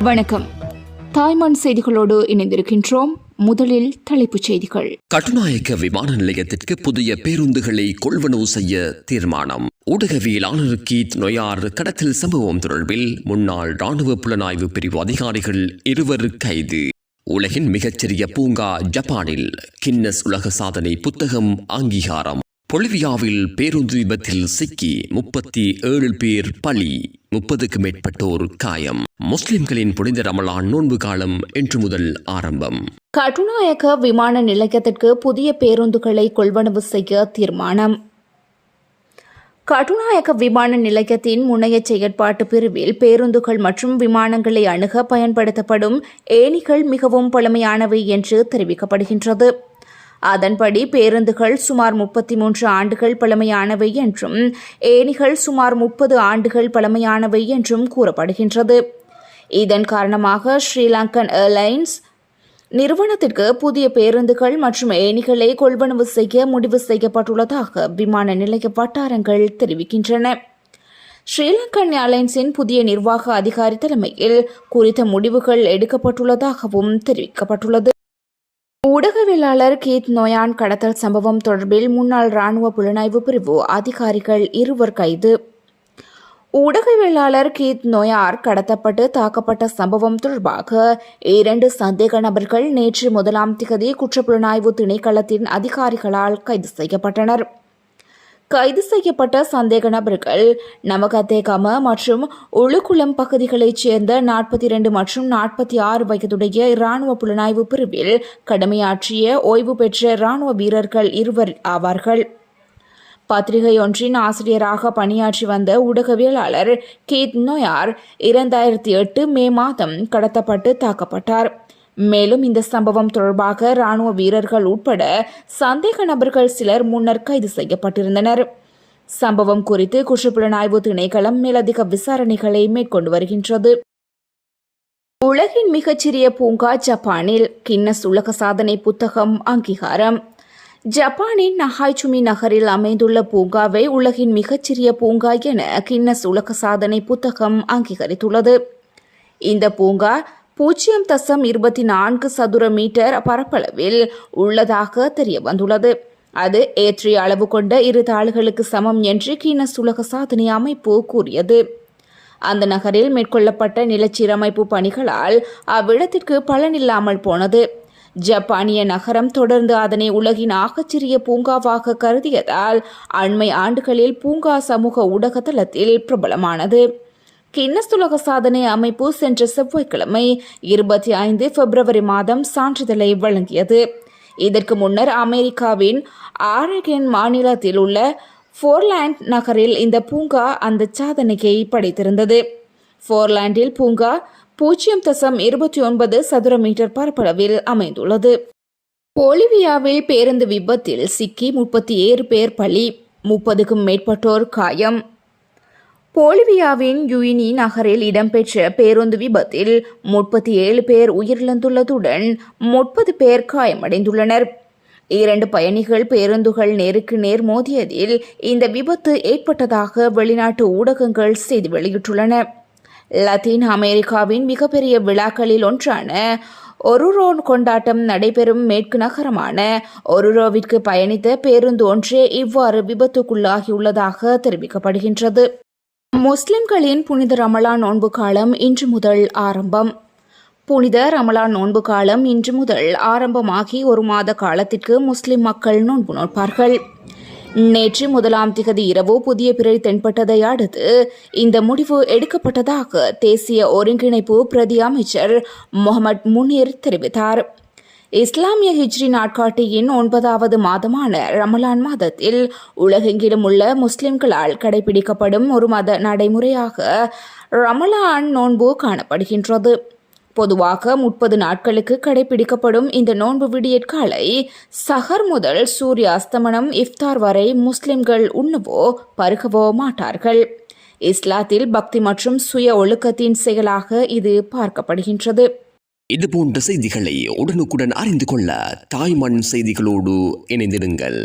வணக்கம். தாய்மான் செய்திகளோடு இணைந்திருக்கின்றோம். முதலில் தலைப்புச் செய்திகள். கட்டுநாயக்க விமான நிலையத்திற்கு புதிய பேருந்துகளை கொள்வனவு செய்ய தீர்மானம். ஊடகவியலாளர் கீத் நொயார் கடத்தல் சம்பவம் தொடர்பில் முன்னாள் ராணுவ புலனாய்வு பிரிவு அதிகாரிகள் இருவர் கைது. உலகின் மிகச்சிறிய பூங்கா ஜப்பானில் கின்னஸ் உலக சாதனை புத்தகம் அங்கீகாரம். பொலிவியாவில் பேருந்து விபத்தில் சிக்கி முப்பத்தி ஏழு பேர் பலி முப்பதுக்கு மேற்பட்டோர் காயம். முஸ்லிம்களின் புனித ரமலான் நோன்பு காலம் இன்று முதல் ஆரம்பம். கட்டுநாயக்க விமான நிலையத்திற்கு புதிய பேருந்துகளை கொள்வனவு செய்ய தீர்மானம். கட்டுநாயக்க விமான நிலையத்தின் முனைய செயற்பாட்டு பிரிவில் பேருந்துகள் மற்றும் விமானங்களை அணுக பயன்படுத்தப்படும் ஏணிகள் மிகவும் பழமையானவை என்று தெரிவிக்கப்படுகின்றது. அதன்படி பேருந்துகள் சுமார் முப்பத்தி மூன்று ஆண்டுகள் பழமையானவை என்றும் ஏணிகள் சுமார் முப்பது ஆண்டுகள் பழமையானவை என்றும் கூறப்படுகின்றது. இதன் காரணமாக ஸ்ரீலங்கன் ஏர்லைன்ஸ் நிறுவனத்திற்கு புதிய பேருந்துகள் மற்றும் ஏணிகளை கொள்வனவு செய்ய முடிவு செய்யப்பட்டுள்ளதாக விமான நிலைய வட்டாரங்கள் தெரிவிக்கின்றன. ஸ்ரீலங்கன் ஏர்லைன்ஸின் புதிய நிர்வாக அதிகாரி தலைமையில் குறித்த முடிவுகள் எடுக்கப்பட்டுள்ளதாகவும் தெரிவிக்கப்பட்டுள்ளது. ஊடகவியலாளர் கீத் நோயான் கடத்தல் சம்பவம் தொடர்பில் முன்னாள் ராணுவ புலனாய்வு பிரிவு அதிகாரிகள் இருவர் கைது. ஊடகவியலாளர் கீத் நோயார் கடத்தப்பட்டு தாக்கப்பட்ட சம்பவம் தொடர்பாக இரண்டு சந்தேக நபர்கள் நேற்று முதலாம் திகதி குற்றப்புலனாய்வு திணைக்களத்தின் அதிகாரிகளால் கைது செய்யப்பட்டனர். கைது செய்யப்பட்ட சந்தேக நபர்கள். நமகத்தேகம மற்றும் உளுக்குளம் பகுதிகளைச் சேர்ந்த நாற்பத்தி இரண்டு மற்றும் நாற்பத்தி ஆறு வயதுடைய இராணுவ புலனாய்வு பிரிவில் கடமையாற்றிய ஓய்வு பெற்ற இராணுவ வீரர்கள் இருவர் ஆவார்கள். பத்திரிகை ஒன்றின் ஆசிரியராக பணியாற்றி வந்த ஊடகவியலாளர் கீத் நோயார் இரண்டாயிரத்தி எட்டு மே மாதம் கடத்தப்பட்டு தாக்கப்பட்டார். மேலும் இந்த சம்பவம் தொடர்பாக ராணுவ வீரர்கள் உட்பட சந்தேக நபர்கள் சிலர் முன்னர் கைது செய்யப்பட்டிருந்தனர். சம்பவம் குறித்து குற்றப்புலனாய்வு திணைக்களம் மேலதிக விசாரணைகளை மேற்கொண்டு வருகின்றது. உலகின் மிகச்சிறிய பூங்கா ஜப்பானில் கின்னஸ் உலக சாதனை புத்தகம் அங்கீகாரம். ஜப்பானின் நஹாய்சுமி நகரில் அமைந்துள்ள பூங்காவை உலகின் மிகச்சிறிய பூங்கா என கின்னஸ் உலக சாதனை புத்தகம் அங்கீகரித்துள்ளது. இந்த பூங்கா பூஜ்ஜியம் தசம் இருபத்தி நான்கு சதுர மீட்டர் பரப்பளவில் உள்ளதாக தெரிய வந்துள்ளது அது ஏற்றிய அளவு கொண்ட இரு தாள்களுக்கு சமம் என்று கீனஸ் உலக சாதனை அமைப்பு கூறியது. அந்த நகரில் மேற்கொள்ளப்பட்ட நிலச்சீரமைப்பு பணிகளால் அவ்விடத்திற்கு பலனில்லாமல் போனது. ஜப்பானிய நகரம் தொடர்ந்து அதனை உலகின் ஆகச்சிறிய பூங்காவாக கருதியதால் அண்மை ஆண்டுகளில் பூங்கா சமூக ஊடகத்தளத்தில் பிரபலமானது. கின்னஸ் உலக சாதனை அமைப்பு சென்ற செவ்வாய்க்கிழமை இருபத்தி ஐந்து பிப்ரவரி மாதம் சான்றிதழை வழங்கியது. இதற்கு முன்னர் அமெரிக்காவின் ஆரகன் மாநிலத்தில் உள்ள ஃபோர்லாண்ட் நகரில் இந்த பூங்கா அந்த சாதனையை படைத்திருந்தது. ஃபோர்லாண்டில் பூங்கா பூஜ்ஜியம் தசம் இருபத்தி ஒன்பது சதுர மீட்டர் பரப்பளவில் அமைந்துள்ளது. போலிவியாவில் பேருந்து விபத்தில் சிக்கி முப்பத்தி ஏழு பேர் பலி முப்பதுக்கும் மேற்பட்டோர் காயம். போலிவியாவின் யுயினி நகரில் இடம்பெற்ற பேருந்து விபத்தில் முப்பத்தி ஏழு பேர் உயிரிழந்துள்ளதுடன் முப்பது பேர் காயமடைந்துள்ளனர். இரண்டு பயணிகள் பேருந்துகள் நேருக்கு நேர் மோதியதில் இந்த விபத்து ஏற்பட்டதாக வெளிநாட்டு ஊடகங்கள் செய்தி வெளியிட்டுள்ளன. லத்தீன் அமெரிக்காவின் மிகப்பெரிய விழாக்களில் ஒன்றான ஒருரோன் கொண்டாட்டம் நடைபெறும் மேற்கு நகரமான ஒருரோவிற்கு பயணித்த பேருந்து ஒன்றே இவ்வாறு விபத்துக்குள்ளாகியுள்ளதாக தெரிவிக்கப்படுகின்றது. முஸ்லிம்களின் புனித ரமலான் நோன்பு காலம் இன்று முதல் ஆரம்பம். புனித ரமலான் நோன்பு காலம் இன்று முதல் ஆரம்பமாகி ஒரு மாத காலத்திற்கு முஸ்லிம் மக்கள் நோன்பு நோட்பார்கள் நேற்று முதலாம் திகதி இரவு புதிய பிறை தென்பட்டதை அடுத்து இந்த முடிவு எடுக்கப்பட்டதாக தேசிய ஒருங்கிணைப்பு பிரதி அமைச்சர் முகமது முனீர் தெரிவித்தார். இஸ்லாமிய ஹிஜ்ரி நாட்காட்டியின் ஒன்பதாவது மாதமான ரமலான் மாதத்தில் உலகெங்கிலும் உள்ள முஸ்லிம்களால் கடைபிடிக்கப்படும் ஒரு மத நடைமுறையாக ரமலான் நோன்பு காணப்படுகின்றது. பொதுவாக முப்பது நாட்களுக்கு கடைபிடிக்கப்படும் இந்த நோன்பு விடியற்காலை சஹர் முதல் சூரிய அஸ்தமனம் இஃப்தார் வரை முஸ்லிம்கள் உண்ணவோ பருகவோ மாட்டார்கள். இஸ்லாத்தில் பக்தி மற்றும் சுய ஒழுக்கத்தின் செயலாக இது பார்க்கப்படுகின்றது. இது போன்ற செய்திகளை உடனுக்குடன் அறிந்து கொள்ள தாய்மண் செய்திகளோடு இணைந்திடுங்கள்.